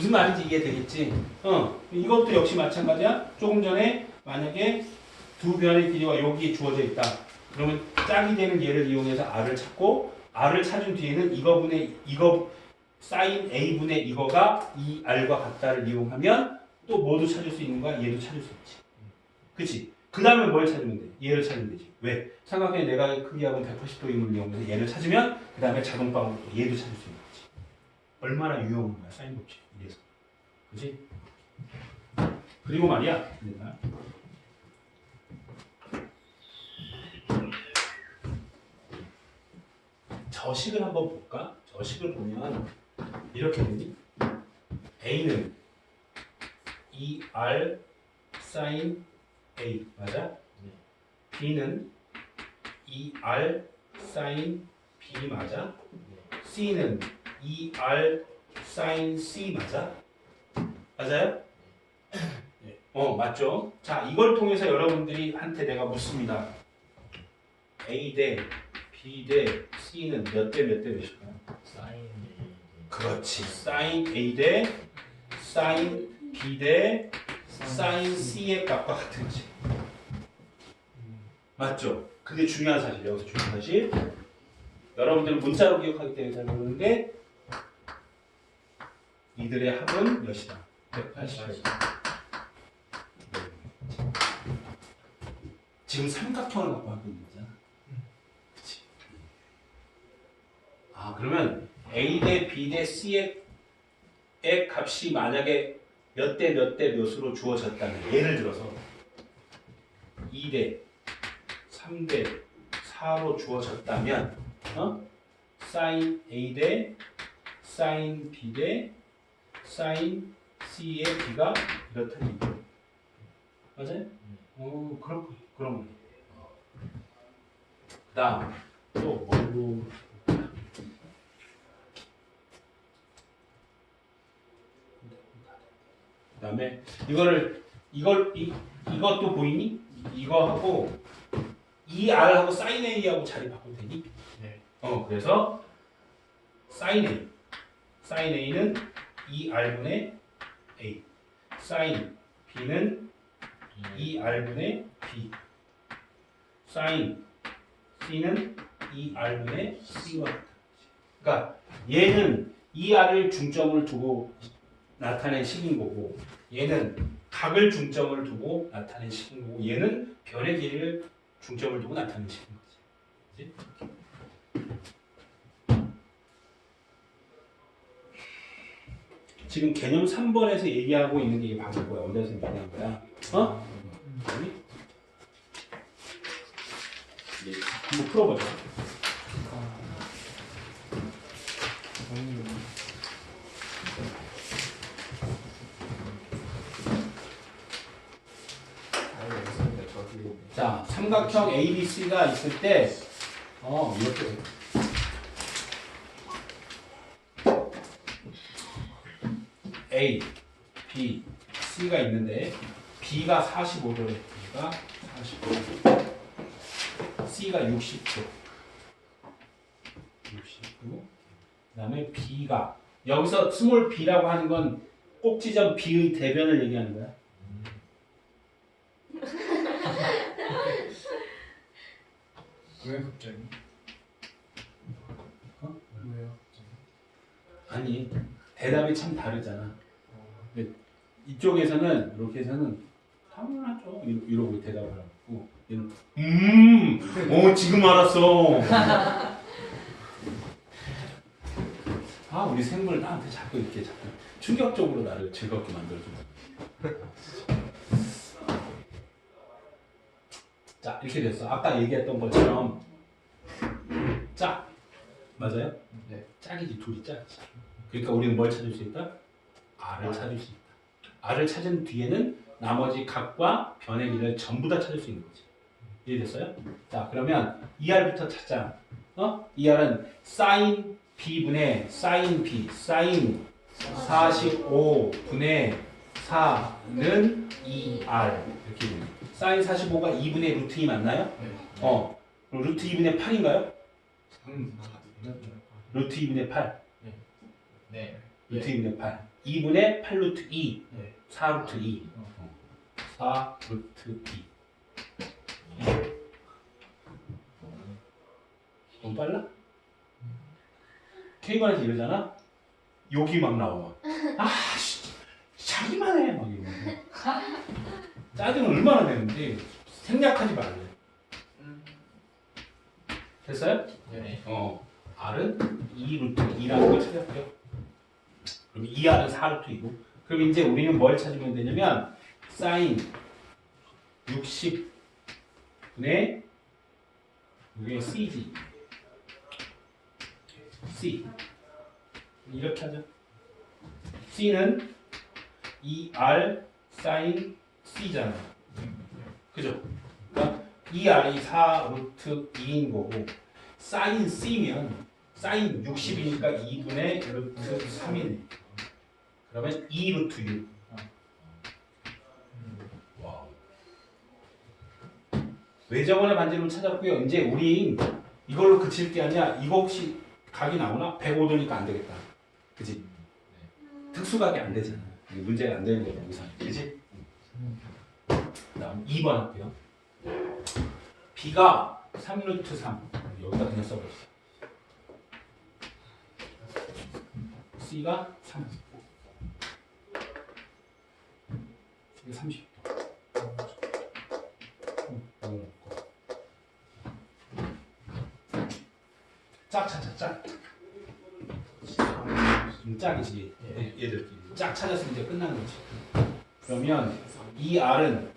무슨 말인지 이해되겠지? 어, 이것도 역시 마찬가지야. 조금 전에 만약에 두 변의 길이가 여기 주어져 있다. 그러면 짝이 되는 얘를 이용해서 r을 찾고 r을 찾은 뒤에는 이거분의 이거 사인 a분의 이거가 이 r과 같다를 이용하면 또 뭐도 찾을 수 있는 거야? 얘도 찾을 수 있지. 그치? 그 다음에 뭘 찾으면 돼? 얘를 찾으면 되지. 왜? 삼각형의 내각의 크기하고 180도임을 이용해서 얘를 찾으면 그 다음에 자동방으로 또 얘도 찾을 수 있는 거지. 얼마나 유용한 거야, 사인 법칙. 이래서. 그치? 그리고 말이야. 내가 저식을 한번 볼까? 저식을 보면 이렇게 되니? A는 2R sin A 맞아? B는 2R sin B 맞아? C는 2R sin C 맞아? 맞아요? 네. 어 맞죠? 자 이걸 통해서 여러분들이 한테 내가 묻습니다. A 대 B 대 C는 몇 대 몇 대 몇일까요? 사인 그렇지. sin A 대 sin B 대 sin C의 값과 같은 거지. 맞죠? 그게 중요한 사실. 여기서 중요한 사실. 여러분들 문자로 기억하기 때문에 잘 모르는데 이들의 합은 몇이다? 180. 지금 삼각형을 갖고 하고 있는 거잖아. 그치? 아 그러면 A 대 B 대 C의 의 값이 만약에 몇 대 몇 대 몇으로 주어졌다면 예를 들어서 2대 3대 4로 주어졌다면 어? sin A 대 sin B 대 sin C의 B가 이렇다는 얘기예요. 맞아요? 오, 그런 거, 그런 거. 그다음 또 뭘로 그 다음에 이거를 이걸 이 이것도 보이니? 이거하고 이 R하고 sin A하고 자리 바꾸면 되니? 네. 어 그래서 sin A sin A는 2R분의 A sin B는 2R분의 B sin C는 2R분의 C와 같다. 그러니까 얘는 2R을 중점을 두고 나타낸 식인 거고 얘는 각을 중점을 두고 나타낸 식인 거고 얘는 별의 길이를 중점을 두고 나타낸 식인 거지. 그치? 지금 개념 3번에서 얘기하고 있는 게 바로 거야. 어디서 얘기하는 거야? 어? 아니? 예, 한번 풀어보자. 자, 삼각형 ABC가 있을 때, 어, 이렇게. A, B, C가 있는데, B가 45도래. B가 45도. C가 60도. 60도. 그 다음에 B가, 여기서 스몰 b라고 하는 건 꼭지점 B의 대변을 얘기하는 거야. 왜 갑자기? 어? 왜요? 아니, 대답이 참 다르잖아. 어, 이쪽에서는 이렇게 해서는 당연하죠 이러- 이러고 대답을 하고 얘는 음, 어 지금 알았어. 아 우리 생물 나한테 자꾸 이렇게 자꾸 충격적으로 나를 즐겁게 만들어줘. 자 이렇게 됐어. 아까 얘기했던 것처럼 짝 맞아요? 네. 짝이지 둘이 짝이지. 그러니까 우리는 뭘 찾을 수 있다? R을 찾을 수 있다. R을 찾은 뒤에는 나머지 각과 변의 길을 전부 다 찾을 수 있는 거지. 이해됐어요? 자, 그러면 2R부터 찾자. 어? 2R은 sin B분의 sin B, sin 45분의 4는 2R. 이렇게 됩니다. sin 45가 2분의 루트 2 맞나요? 네. 어. 루트 2분의 8인가요? 음, 루트 2분의 8. 네. 루트 2분의 8. 2분의 8 루트 2. 네. 4 루트 2. 어. 4 루트 2. 너무 빨라? K반에서 이러잖아? 욕이 막 나와. 아, 씨, 자기만 해. 막 이러면서. 짜증 얼마나 내는데 생략하지 말래. 됐어요? 네. 어. R은 2 루트 2라는 걸 찾았고요. 그럼 2R은 4 루트이고. 그럼 이제 우리는 뭘 찾으면 되냐면 사인 60분의 이게 C지. C. 이렇게 하죠. C는 2R 사인 C잖아. 그죠? 그러니까 2R이 4 루트 2인 거고 사인 C면 사인 60이니까 2분의 루트 3이네. 그러면 2 루트 6. 와우. 외정원의 반지름 찾았고요. 이제 우리 이걸로 그칠 게 아니야. 이거 혹시 각이 나오나? 105도니까 안 되겠다. 그지? 특수각이 안 되잖아. 문제가 안 되는 거야, 여기서. 그지? 다음 2번 할게요. B가 3루트 3. 여기다 그냥 써버렸어. C가 3. 이게 30. 짝 찾아 짝. 좀 짝이지. 얘- 얘들끼리 짝 찾았으면 이제 끝난 거지. 그러면 이 R은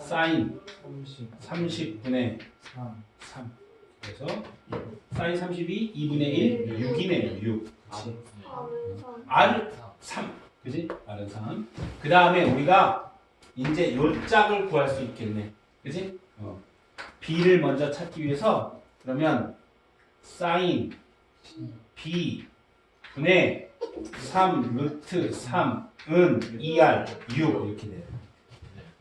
사인 30 30분의 3 3. 그래서 사인 32 2분의 1 6이네요. 6. 그치? R 3. 그지? R은 3. 그 다음에 우리가 이제 요 짝을 구할 수 있겠네. 그지? 어. B를 먼저 찾기 위해서 그러면 사인 B 분의 3 루트 3은 2R 6 이렇게 돼요.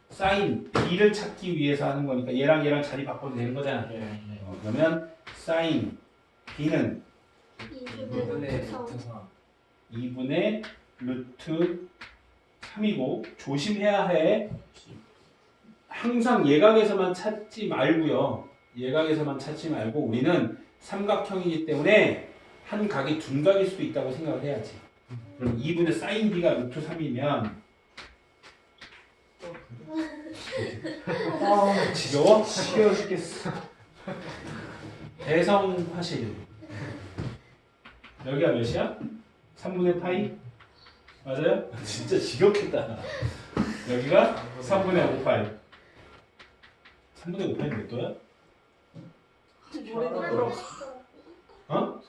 사인 B를 찾기 위해서 하는 거니까 얘랑 얘랑 자리 바꿔도 되는 거잖아. 네. 어, 그러면 사인 B는 2분의 루트 3 2분의 루트 3이고 조심해야 해. 항상 예각에서만 찾지 말고요. 예각에서만 찾지 말고 우리는 삼각형이기 때문에 한 각이 둔각일 수도 있다고 생각을 해야지. 그럼 2분의 사인 B가 루트 3이면 아 지겨워? 지겨워 죽겠어. 대성화실 여기가 몇이야? 3분의 파이? 맞아요? 진짜 지겹겠다. 여기가 3분의 5파이. 3분의 5파이 몇 도야? 아, 모르겠어. 어?